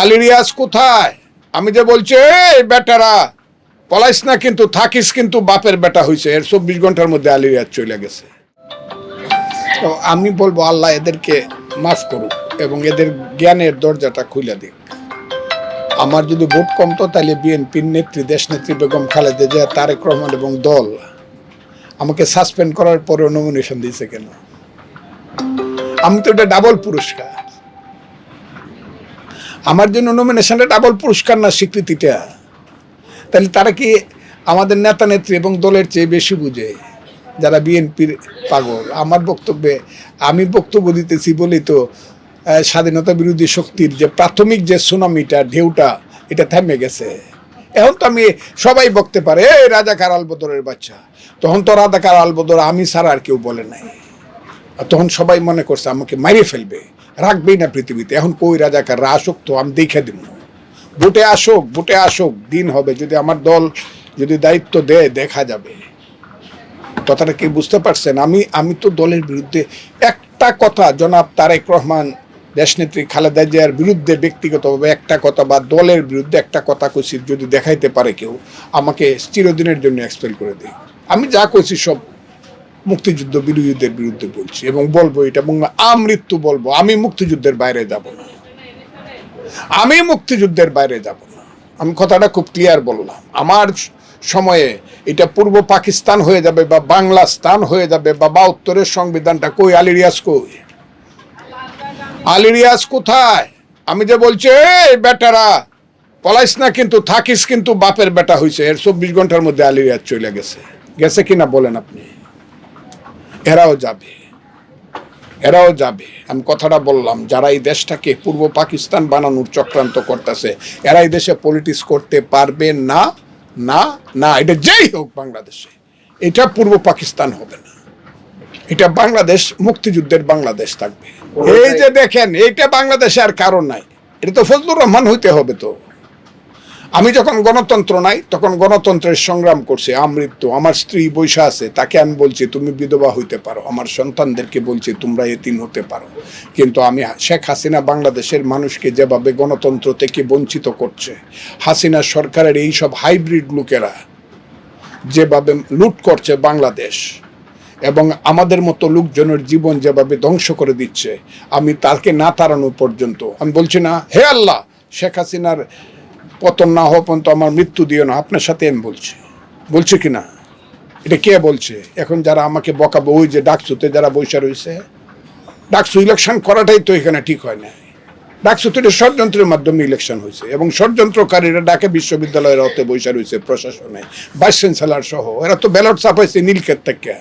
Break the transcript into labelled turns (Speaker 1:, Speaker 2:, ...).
Speaker 1: আলিরিয়াস কোথায়? আমি যে বলছি, এই বেটারা, পলাইস না কিন্তু, থাকিস কিন্তু, বাপের বেটা হয়েছে এর চব্বিশ ঘণ্টার মধ্যে আলিরিয়াস চলে গেছে। তো আমি বলব, আল্লাহ এদেরকে মাফ করুক এবং এদের জ্ঞানের দরজাটা খুলে দিক। আমার যদি ভোট কমতো তাহলে বিএনপির নেত্রী, দেশনেত্রী বেগম খালেদা জিয়া, তারেক রহমান এবং দল আমাকে সাসপেন্ড করার পরে নমিনেশন দিয়েছে কেন? আমি তো এটা ডাবল পুরস্কার। আমার জন্য নমিনেশনটা ডাবল পুরস্কার না স্বীকৃতিটা? তাহলে তারা কি আমাদের নেতা নেত্রী এবং দলের চেয়ে বেশি বুঝে যারা বিএনপির পাগল? আমার বক্তব্যে আমি বক্তব্য দিতেছি বলেই তো স্বাধীনতা বিরোধী শক্তির যে প্রাথমিক যে সুনামিটা, ঢেউটা, এটা থেমে গেছে। এখন তো আমি সবাই বকতে পারে, এই রাজাকার আলবদরের বাচ্চা? তখন তো রাজাকার আলবদর, আমি ছাড়া আর কেউ বলে নাই। তখন সবাই মনে করছে আমাকে মারিয়ে ফেলবে। রাখবেই না পৃথিবীতে। এখন কই রাজাকার? আসুক তো, আমি দেখে দিব। বুটে আসুক বুটে আসুক, দিন হবে। যদি আমার দল যদি দায়িত্ব দেয়, দেখা যাবে। কথাটা কি বুঝতে পারছেন? আমি আমি তো দলের বিরুদ্ধে একটা কথা, জনাব তারেক রহমান, দেশনেত্রী খালেদা জিয়ার বিরুদ্ধে ব্যক্তিগতভাবে একটা কথা বা দলের বিরুদ্ধে একটা কথা কইছি, যদি দেখাইতে পারে কেউ, আমাকে চিরদিনের জন্য এক্সপেল করে দেয় আমি যা কইছি সব মুক্তিযুদ্ধ বিরোধীদের বিরুদ্ধে বলছি এবং বলব এটা এবং আমৃত্যু বলব, আমি মুক্তিযুদ্ধের বাইরে যাব না। আমি মুক্তিযুদ্ধের বাইরে যাব না। আমি কথাটা খুব ক্লিয়ার বললাম। আমার সময়ে এটা পূর্ব পাকিস্তান হয়ে যাবে বা বাংলা স্থান হয়ে যাবে বা বা উত্তরের সংবিধানটা কই? আলিরিয়াস কই? আলিরিয়াস কোথায়? আমি যে বলছি, এই বেটারা, পলাইস না কিন্তু, থাকিস কিন্তু, বাপের বেটা হয়েছে এর চব্বিশ ঘণ্টার মধ্যে আলিরিয়াস চলে গেছে। গেছে কিনা বলেন আপনি? এরাও যাবে। এরাও যাবে। আমি কথাটা বললাম যারা এই দেশটাকে পূর্ব পাকিস্তান বানানোর চক্রান্ত করতেছে এরা এই দেশে পলিটিক্স করতে পারবে না না না এটা যেই হোক বাংলাদেশে। এটা পূর্ব পাকিস্তান হবে না। এটা বাংলাদেশ মুক্তিযুদ্ধের বাংলাদেশ থাকবে। এই যে দেখেন এইটা বাংলাদেশে আর কারণ নাই। এটা তো ফজলুর রহমান হইতে হবে তো। আমি যখন গণতন্ত্র নাই, তখন গণতন্ত্রের সংগ্রাম করছে আমৃত্যু আমার স্ত্রী বৈশা আছে, তাকে আমি বলছি, তুমি বিধবা হইতে পারো, আমার সন্তানদেরকে বলছি, তোমরা এতিম হতে পারো। কিন্তু আমি শেখ হাসিনা বাংলাদেশের মানুষকে যেভাবে গণতন্ত্র থেকে বঞ্চিত করছে, হাসিনা সরকারের এই সব হাইব্রিড লোকেরা যেভাবে লুট করছে বাংলাদেশ, এবং আমাদের মতো লোকজনের জীবন যেভাবে ধ্বংস করে দিচ্ছে, আমি তাকে না তাড়ানো পর্যন্ত, আমি বলছি না, হে আল্লাহ, শেখ হাসিনার পতন না হওয়া পর্যন্ত আমার মৃত্যু দিও না। আপনার সাথে আমি বলছি। বলছে কি না? এটা কে বলছে? এখন যারা আমাকে বকাবো ওই যে ডাকসুতে যারা বৈশা রয়েছে ডাকসু ইলেকশন করাটাই তো এখানে ঠিক হয় না। ডাকসু তো এটা ষড়যন্ত্রের মাধ্যমে ইলেকশন হয়েছে। এবং ষড়যন্ত্রকারীরা ডাকে বিশ্ববিদ্যালয়ের অতে বৈশা রয়েছে প্রশাসনে ভাইস চ্যান্সেলার সহ। এরা তো ব্যালট চাপাইছে নীলক্ষেত থেকে।